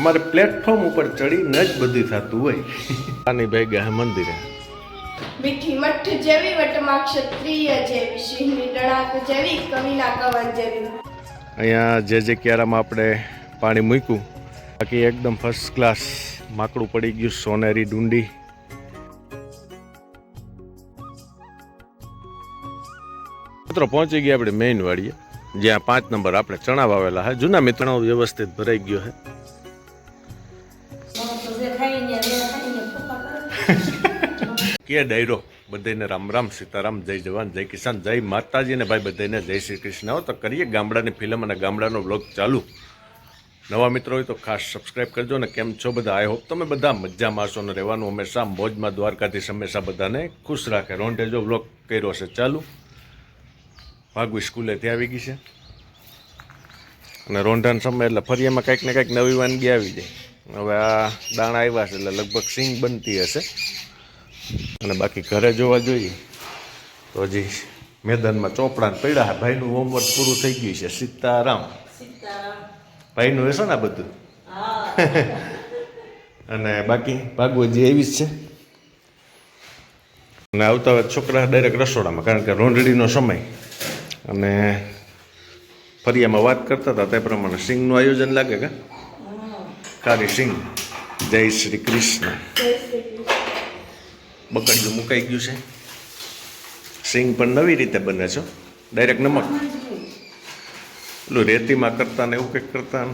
અમારે પ્લેટફોર્મ ઉપર ચડીને જ બધું થતું હોય. આની ભાઈ ગયા મંદિરે. મીઠી મઠ જેવી વટમાં ક્ષત્રિય જેવી સિંહની ડણાક જેવી કવિના કવન જેવી. અહીંયા જે જે ક્યારામાં આપણે પાણી મૂક્યું બાકી એકદમ ફર્સ્ટ ક્લાસ માકડું પડી ગયું સોનેરી ડુંડી. મિત્રો પહોંચી ગયા આપણે મેઇન વાડીએ જ્યાં પાંચ નંબર આપણે ચણા વાવેલા છે જૂના મિત્રો વ્યવસ્થિત ભરાઈ ગયો છે કે ડાયરો બધાને રામ રામ, સીતારામ, જય જવાન, જય કિસાન, જય માતાજી અને ભાઈ બધાને જય શ્રી કૃષ્ણ. તો કરીએ ગામડાની ફિલ્મ અને ગામડાનો બ્લોગ ચાલુ. નવા મિત્રો હોય તો ખાસ સબસ્ક્રાઇબ કરજો ને કેમ છો બધા? આઈ હોપ તમે બધા મજામાં મારશો ને રહેવાનું હંમેશા. મોજમાં દ્વારકાથી હંમેશા બધાને ખુશ રાખે. રોંઢે જો બ્લોગ કર્યો છે ચાલુ. ભાગવી સ્કૂલેથી આવી ગઈ છે. અને રોંઢાનો સમય એટલે ફરી એમાં કંઈક ને કંઈક નવી વાનગી આવી જાય. હવે આ દાણા આવ્યા છે એટલે લગભગ સિંગ બનતી હશે. અને બાકી ઘરે જોવા જોઈએ. તો હજી મેદાનમાં ચોપડા પડ્યા ભાઈનું હોમવર્ક પૂરું થઈ ગયું છે. સીતારામ. ભાઈનું હશે ને આ બધું? અને બાકી ભાગવતજી એવી જ છે. અને આવતા હોય છોકરા ડાયરેક્ટ રસોડામાં કારણ કે રોંઢડીનો સમય. અને ફરિયામાં વાત કરતા હતા તે પ્રમાણે સિંગનું આયોજન લાગે કે? ખારી સિંગ જય શ્રી કૃષ્ણ. બકડિયું મુકાઈ ગયું છે. સિંગ પણ નવી રીતે બને છે. ડાયરેક્ટ નમક. પેલું રેતીમાં કરતા ને એવું કંઈક કરતા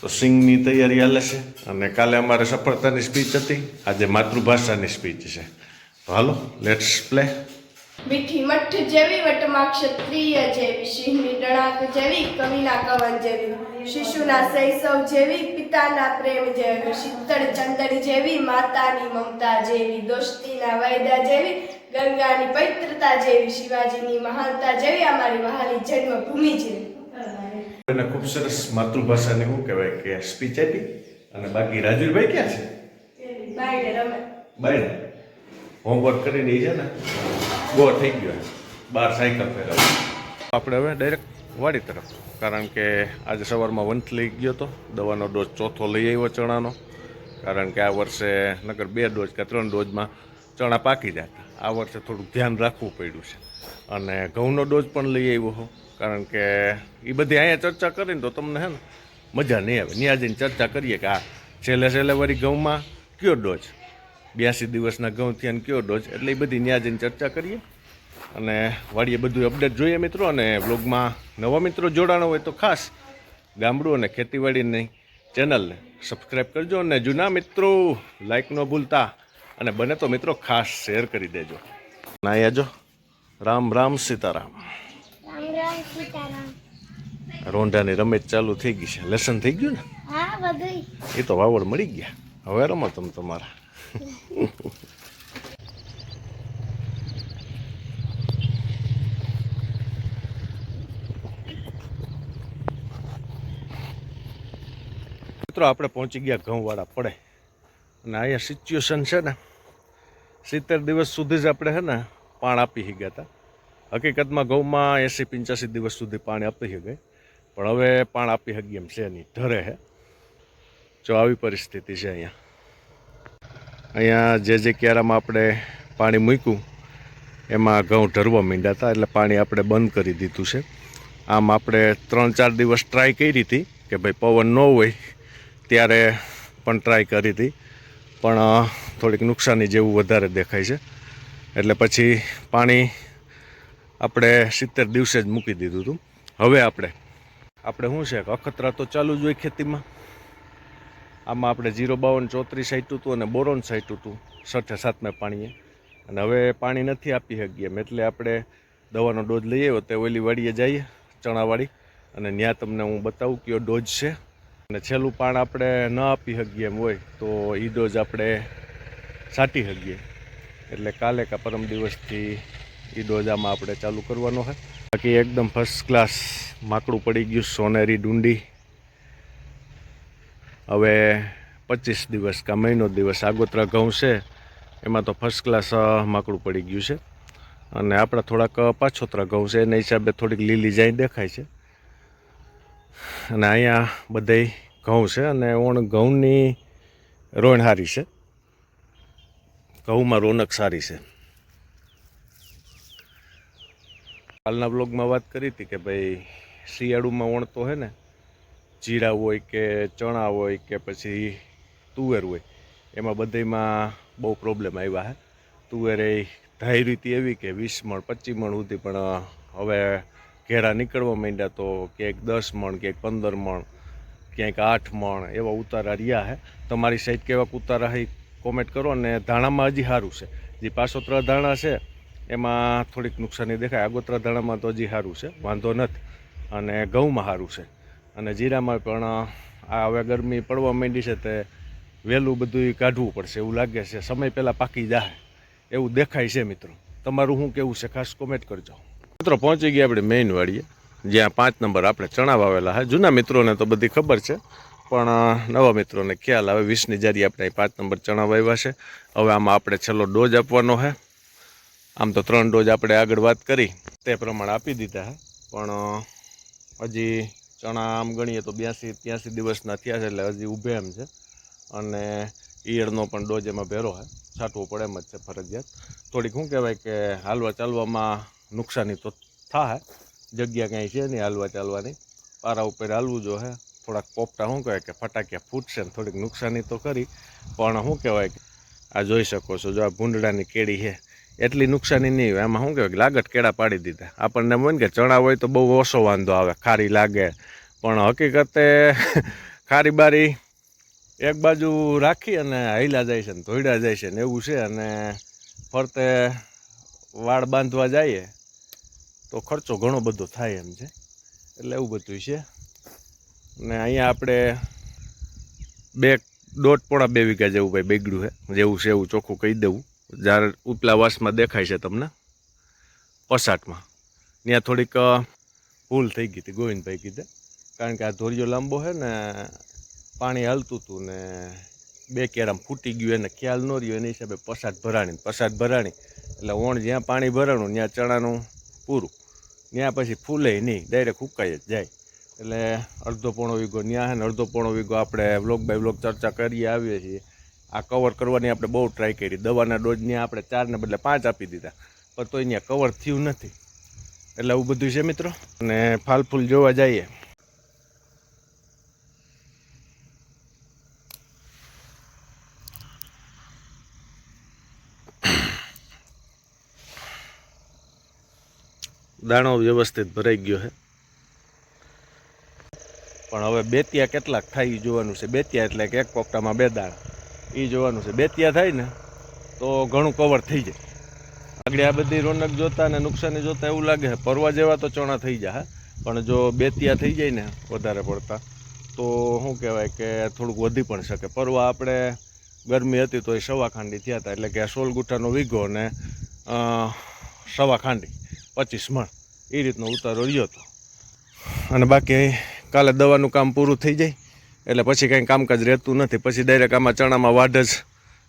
તો સિંગની તૈયારી હાલે છે. અને કાલે અમારે સફળતાની સ્પીચ હતી. આજે માતૃભાષાની સ્પીચ છે. તો હાલો લેટ્સ પ્લે મીઠી મઠ જેવી વટમાં ક્ષત્રિય જેવી સિંહની ડણાક જેવી કવિના કવન જેવી શિશુના શૈશવ જેવી પિતાના પ્રેમ જેવી શીતળ ચંદન જેવી માતાની મમતા જેવી દોસ્તીના વાયદા જેવી ગંગાની પવિત્રતા જેવી શિવાજીની મહાનતા જેવી અમારી વહાલી જન્મભૂમિ જેવી. એને ખૂબ સરસ માતૃભાષાને શું કહેવાય કે સ્પીચ આપી? અને બાકી રાજુભાઈ ક્યાં છે? બાયડે રમે. બાય હોમવર્ક કરીને છે ને? ગો થઈ ગયો બાર સાયકલ ફેરવ આપણે હવે ડાયરેક્ટ વાડી તરફ. કારણ કે આજે સવારમાં વંથલી ગયો હતો દવાનો ડોઝ ચોથો લઈ આવ્યો ચણાનો. કારણ કે આ વર્ષે નગર બે ડોઝ કે ત્રણ ડોઝમાં ચણા પાકી જતા આ વર્ષે થોડુંક ધ્યાન રાખવું પડ્યું છે. અને ઘઉંનો ડોઝ પણ લઈ આવ્યો હો. કારણ કે એ બધી અહીંયા ચર્ચા કરીને તો તમને હે ને મજા નહીં આવે. ત્યાં જઈને ચર્ચા કરીએ કે આ છેલ્લે છેલ્લે વળી ઘઉંમાં કયો ડોઝ બ્યાસી દિવસના ઘઉં ત્યાં કયો ડોઝ? એટલે એ બધી ત્યાં જઈને ચર્ચા કરીએ. અને વાડીએ બધું અપડેટ જોઈએ મિત્રો અને વ્લોગમાં નવા મિત્રો જોડાણો હોય તો ખાસ ગામડું અને ખેતીવાડીની ચેનલને સબસ્ક્રાઈબ કરજો અને જૂના મિત્રો લાઈક ન ભૂલતા અને બને તો મિત્રો ખાસ શેર કરી દેજો. ના આજો રામ રામ સીતારામ. રામ રામ સીતારામ. રોંઢાની રમેશ ચાલુ થઈ ગઈ છે. લેસન થઈ ગયું ને? એ તો વાવડ મળી ગયા. હવે રમો તમે તમારા. મિત્રો, આપણે પહોંચી ગયા, ઘઉંવાળા પડે. અને અહીંયા સિચ્યુએશન છે ને, સિત્તેર દિવસ સુધી જ આપણે છે ને પાણ આપી ગયા હતા. હકીકતમાં ઘઉંમાં એંસી પંચ્યાસી દિવસ સુધી પાણી આપી ગઈ. પણ હવે પાણ આપી શકીએ એમ છે નહીં, ઢરે છે જો આવી પરિસ્થિતિ છે અહીંયા. અહીંયા જે જે ક્યારામાં આપણે પાણી મૂક્યું, એમાં ઘઉં ઢરવા માંડ્યા હતા, એટલે પાણી આપણે બંધ કરી દીધું છે. આમ આપણે ત્રણ ચાર દિવસ ટ્રાય કરી હતી કે ભાઈ પવન ન હોય, ત્યારે પણ ટ્રાય કરી હતી. પણ થોડીક નુકસાની જેવું વધારે દેખાય છે. એટલે પછી પાણી આપણે સિત્તેર દિવસે જ મૂકી દીધું હતું. હવે આપણે આપણે શું છે અખતરા તો ચાલુ જ હોય ખેતીમાં. આમાં આપણે જીરો બાવન ચોત્રીસ સાઈટું હતું અને બોરોન સાઈટું હતું. સઠે સાતમે પાણીએ. અને હવે પાણી નથી આપી શકીએ એમ. એટલે આપણે દવાનો ડોઝ લઈ આવ્યો તે ઓલી વાડીએ જઈએ, ચણાવાડી. અને ત્યાં તમને હું બતાવું કયો ડોઝ છે. અને છેલ્લું પાણ આપણે ન આપી શકીએ એમ હોય તો એ ડોઝ આપણે છાંટી શકીએ. એટલે કાલે કા પરમ દિવસથી એ ડોઝ આમાં આપણે ચાલુ કરવાનો છે. બાકી એકદમ ફર્સ્ટ ક્લાસ માકડું પડી ગયું સોનેરી ડુંડી. હવે પચીસ દિવસ કા મહિનો દિવસ આગોતરા ઘઉં છે, એમાં તો ફર્સ્ટ ક્લાસ માકડું પડી ગયું છે. અને આપણા થોડાક પાછોતરા ઘઉં છે, એના હિસાબે થોડીક લીલી જાય દેખાય છે. અને અહીંયા બધે ઘઉં છે અને ઓણ ઘઉંની રોણ સારી છે. ઘઉંમાં રોનક સારી છે. કાલના બ્લોગમાં વાત કરી હતી કે ભાઈ શિયાળુમાં ઓણ તો હે ને જીરા હોય કે ચણા હોય કે પછી તુવેર હોય, એમાં બધેમાં બહુ પ્રોબ્લેમ આવ્યા હે. તુવેર એ ધાઈ રીતે એવી કે વીસ મણ પચીસ મણ સુધી, પણ હવે ઘેરા નીકળવા માંડ્યા તો ક્યાંક દસ મણ, ક્યાંક પંદર મણ, ક્યાંક આઠ મણ એવા ઉતારા રહ્યા હે. તમારી સાઈડ કેવા ઉતારા હે કોમેન્ટ કરો અને ધાણામાં હજી સારું છે. જે પાસોતરા ધાણા છે, એમાં થોડીક નુકસાની દેખાય. આગોતરા ધાણામાં તો હજી સારું છે, વાંધો નથી. અને ઘઉંમાં સારું છે. અને જીરામાં પણ આ હવે ગરમી પડવા માંડી છે તે વહેલું બધું કાઢવું પડશે એવું લાગે છે. સમય પહેલાં પાકી જાય. એવું દેખાય છે મિત્રો. તમારું શું કેવું છે? ખાસ કોમેન્ટ કરજો. મિત્રો, પહોંચી ગયા આપણે મેઇન વાડીએ, જ્યાં પાંચ નંબર આપણે ચણા વાવેલા છે. જૂના મિત્રોને તો બધી ખબર છે, પણ નવા મિત્રોને ખ્યાલ આવે. વીસની જારી આપણે પાંચ નંબર ચણા વાવ્યા છે. હવે આમાં આપણે છેલ્લો ડોઝ આપવાનો છે. આમ તો ત્રણ ડોઝ આપણે આગળ વાત કરી. તે પ્રમાણે આપી દીધા છે. પણ હજી ચણા આમ ગણીએ તો બ્યાસી, ત્યાંસી દિવસના થયા છે એટલે હજી ઊભે એમ છે. અને ઈયળનો પણ ડોઝ એમાં ભેરો છે છાંટવો પડે એમ જ છે ફરજિયાત. થોડીક શું કહેવાય કે હાલવા ચાલવામાં નુકસાની તો થાય. જગ્યા કાંઈ છે નહીં હાલવા ચાલવાની. પારા ઉપર હાલવું જો હે, થોડાક પોપટા શું કહેવાય કે ફટાકિયા ફૂટશે ને થોડીક નુકસાની તો કરી. પણ શું કહેવાય કે આ જોઈ શકો છો, જો આ ભૂંડડાની કેળી છે એટલી નુકસાની નહીં હોય. એમાં શું કહેવાય લાગત કેળા પાડી દીધા. આપણને એમ કે ચણા હોય તો બહુ ઓછો વાંધો આવે, ખારી લાગે. પણ હકીકતે ખારી બારી એક બાજુ રાખી અને હાઈલા જાય છે ને ધોઈડા જાય છે ને એવું છે અને ફરતે વાળ બાંધવા જઈએ તો ખર્ચો ઘણો બધો થાય એમ છે. એટલે એવું બધું છે. ને અહીંયા આપણે બે દોઢ પોણા બે વીઘા જેવું ભાઈ બેગડું છે. જેવું છે એવું ચોખ્ખું કહી દેવું. જ્યારે ઉપલા વાસમાં દેખાય છે તમને પસાટમાં ત્યાં થોડીક ભૂલ થઈ ગઈ હતી ગોવિંદભાઈ કીધે. કારણ કે આ ધોરિયો લાંબો છે ને, પાણી હાલતું હતું ને, બે કેરામ ફૂટી ગયું એને ખ્યાલ ન રહ્યો, એની હિસાબે પસાટ ભરાણી પસાટ ભરાણી. એટલે ઓણ જ્યાં પાણી ભરાણું, ત્યાં ચણાનું પૂરું. ત્યાં પછી ફૂલે નહીં, ડાયરેક્ટ હુકાઈ જ જાય. એટલે અડધો પોણો વીઘો ત્યાં છે ને, અડધો પોણો વીઘો આપણે વ્લોગ બાય વ્લોગ ચર્ચા કરીએ, આવીએ છીએ. આ કવર કરવાની આપણે બહુ ટ્રાય કરી. દવાના ડોઝની આપણે ચારને બદલે પાંચ આપી દીધા. પણ તો અહીંયા કવર થયું નથી. એટલે આવું બધું છે મિત્રો? અને ફાલ ફૂલ જોવા જઈએ. દાણો વ્યવસ્થિત ભરાઈ ગયો છે. પણ હવે બેતિયા કેટલાક થાય જોવાનું છે. બેતિયા એટલે કે એક કોકટામાં બે દાણા. એ જોવાનું છે. બેતિયા થાય ને તો ઘણું કવર થઈ જાય. આગળ આ બધી રોનક જોતા ને નુકસાની જોતા એવું લાગે પરવા જેવા તો ચણા થઈ જાય પણ જો બેતિયા થઈ જાય ને વધારે પડતા તો શું કહેવાય કે થોડુંક વધી પણ શકે. પરવા આપણે ગરમી હતી તો એ સવા ખાંડી થયા હતા એટલે કે સોળ ગુઠાનો વીઘો ને અ, સવા ખાંડી પચીસ મણ. એ રીતનો ઉતારો રહ્યો હતો. અને બાકી કાલે દવાનું કામ પૂરું થઈ જાય. એટલે પછી કંઈ કામકાજ રહેતું નથી. પછી ડાયરેક્ટ આમાં ચણામાં વાઢ જ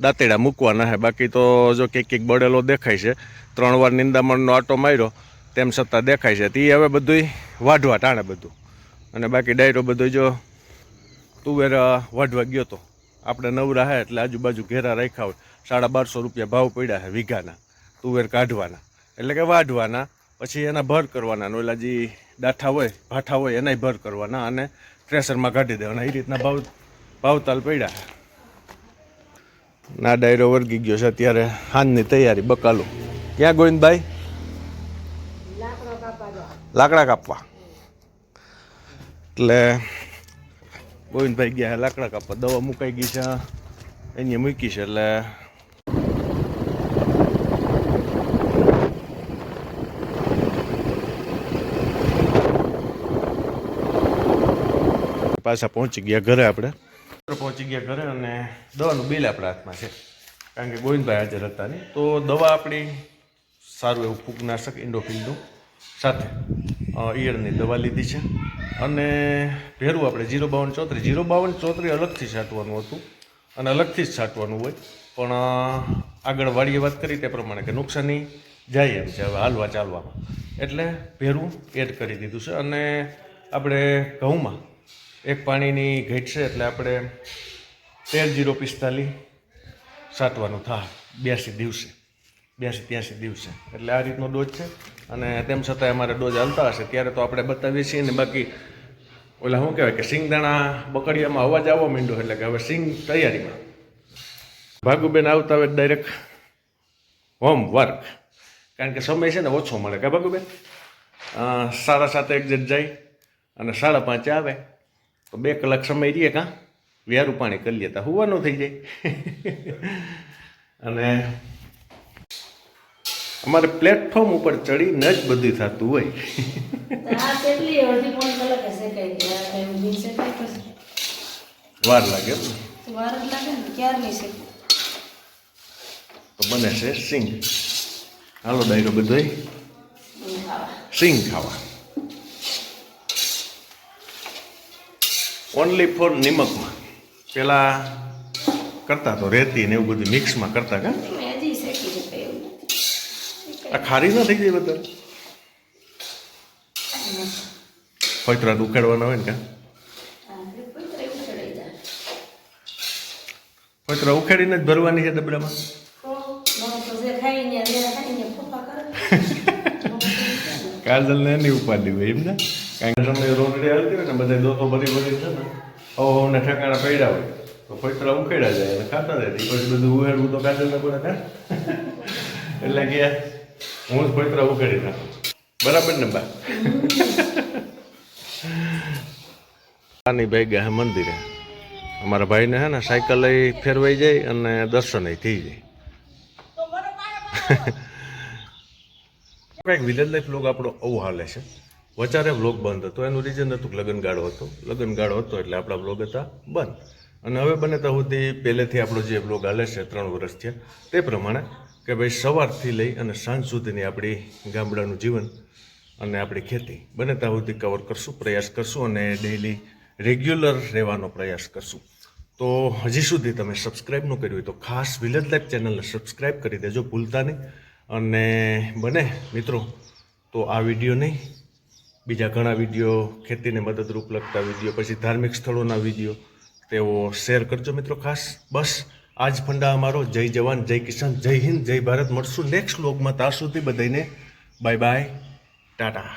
દાંતેડા મૂકવાના હે બાકી તો જો કંઈક કંઈક બળેલો દેખાય છે. ત્રણ વાર નિંદામણનો આટો માર્યો, તેમ છતાં દેખાય છે. તે હવે બધુંય વાઢવા ટાણે બધું. અને બાકી ડાયરો બધું જો તુવેર વાઢવા ગયો તો. આપણે નવરા હે એટલે આજુબાજુ ઘેરા રાખ્યા હોય. સાડા બારસો રૂપિયા ભાવ પડ્યા છે વીઘાના, તુવેર કાઢવાના. એટલે કે વાઢવાના, પછી એના ભર કરવાના. ઓલા જે ડાઠા હોય, ભાઠા હોય, એનાય ભર કરવાના. અને થ્રેસરમાં કાઢી દેવાના. એ રીતના ભાવ ભાવતાલ પડ્યા. ના, ડાયરો વર્ગી ગયો છે અત્યારે. હાનની તૈયારી, બકાલું. ક્યાં ગોવિંદભાઈ લાકડા કાપવા. એટલે ગોવિંદભાઈ ગયા, લાકડા કાપવા. દવા મુકાઈ ગઈ છે. એની મૂકી છે, એટલે પાછા પહોંચી ગયા ઘરે આપણે. પહોંચી ગયા ઘરે અને દવાનું બિલ આપણા હાથમાં છે. કારણ કે ગોવિંદભાઈ હાજર હતા નહીં તો દવા આપણી સારું એવું ફૂગનાશક ઇન્ડોફિલનું સાથે ઈયળની દવા લીધી છે. અને ભેરું આપણે જીરો બાવન ચોત્રી. જીરો બાવન ચોત્રી અલગથી છાંટવાનું હતું અને અલગથી જ છાંટવાનું હોય. પણ આગળ વાળીએ વાત કરી તે પ્રમાણે કે નુકસાની જાય એમ છે હવે હાલવા ચાલવામાં. એટલે ભેરું એડ કરી દીધું છે અને આપણે ઘઉંમાં એક પાણીની ઘેટ છે એટલે આપણે તેર જીરો પિસ્તાલીસ સાટવાનું થાય બ્યાસી દિવસે. બ્યાસી ત્યાસી દિવસે. એટલે આ રીતનો ડોઝ છે અને તેમ છતાંય અમારે ડોઝ હાલતા હશે. ત્યારે તો આપણે બતાવીએ છીએ ને બાકી ઓલા શું કહેવાય કે સિંગદાણા બકડિયામાં અવાજ આવવા માંડ્યો એટલે કે હવે સિંગ તૈયારીમાં. ભાગુબેન આવતા હોય ડાયરેક્ટ હોમ વર્ક કારણ કે સમય છે ને ઓછો મળે. કે ભાગુબેન? સાડા સાતે એક્ઝેટ જાય અને સાડા પાંચે આવે. તો બે કલાક સમય રહીએ કાં? વ્યારું પાણી કરી લેતા. હોવાનું થઈ જાય. અને અમારે પ્લેટફોર્મ ઉપર ચડીને જ બધું થતું હોય. વાર લાગે તો બને છે સિંગ. હાલો ડાયરો બધો સિંગ ખાવા. ઓનલી ફોર નિમકમાં પેલા કરતા તો રેતી ને એવું બધું મિક્સમાં કરતા કા? આ ખારી ના થઈ જાય બધા ફોતરા ઉકાળવાના હોય ને કા? ફોતરા ઉખાડીને જ ભરવાની છે ડબડામાં? કાજલ ને એની ઉપાડી હોય એમ ને? કારણ કે સમય રોટડી હાલતી હોય ને બધા દોતો ભરી ભરી છે ને હવ ને ઠેકાણા પડ્યા હોય તો ફોતરા ઉખેડા જાય અને ખાતા જાય. પછી બધું ઉહેડવું તો કાજલ ને પડે એટલે કે હું જ ફોતરા ઉખેડી નાખું બરાબર ને બા? આની ભાઈ ગયા મંદિરે. અમારા ભાઈને હે ને સાયકલ લઈ ફેરવાઈ જાય અને દર્શન થઈ જાય. કંઈક વિલેજ લાઈફ લોકો આપણો આવું હાલે છે. વચારે વ્લોગ બંધ હતો. એનું રીઝન હતું કે લગ્નગાળો હતો. લગ્નગાળો હતો એટલે આપણા વ્લોગ હતા બંધ. અને હવે બને ત્યાં સુધી પહેલેથી આપણો જે વ્લોગ હાલે છે, ત્રણ વર્ષ થયા, તે પ્રમાણે કે ભાઈ સવારથી લઈ અને સાંજ સુધીની આપણી ગામડાનું જીવન અને આપણી ખેતી. બને ત્યાં સુધી કવર કરશું, પ્રયાસ કરશું અને ડેઈલી રેગ્યુલર રહેવાનો પ્રયાસ કરશું. તો હજી સુધી તમે સબસ્ક્રાઈબ ન કર્યું હોય તો ખાસ વિલેજ લાઈફ ચેનલને સબસ્ક્રાઈબ કરી દેજો ભૂલતા નહીં. અને બને મિત્રો, તો આ વીડિયો નહીં. બીજા ઘણા વીડિયો ખેતીને મદદરૂપ લગતા વીડિયો, પછી ધાર્મિક સ્થળોના વીડિયો તેઓ શેર કરજો મિત્રો ખાસ. બસ, આજ ફંડા અમારો. જય જવાન, જય કિસાન, જય હિન્દ, જય ભારત. મળશું નેક્સ્ટ લોગમાં ત્યાં સુધી બધાને બાય બાય ટાટા.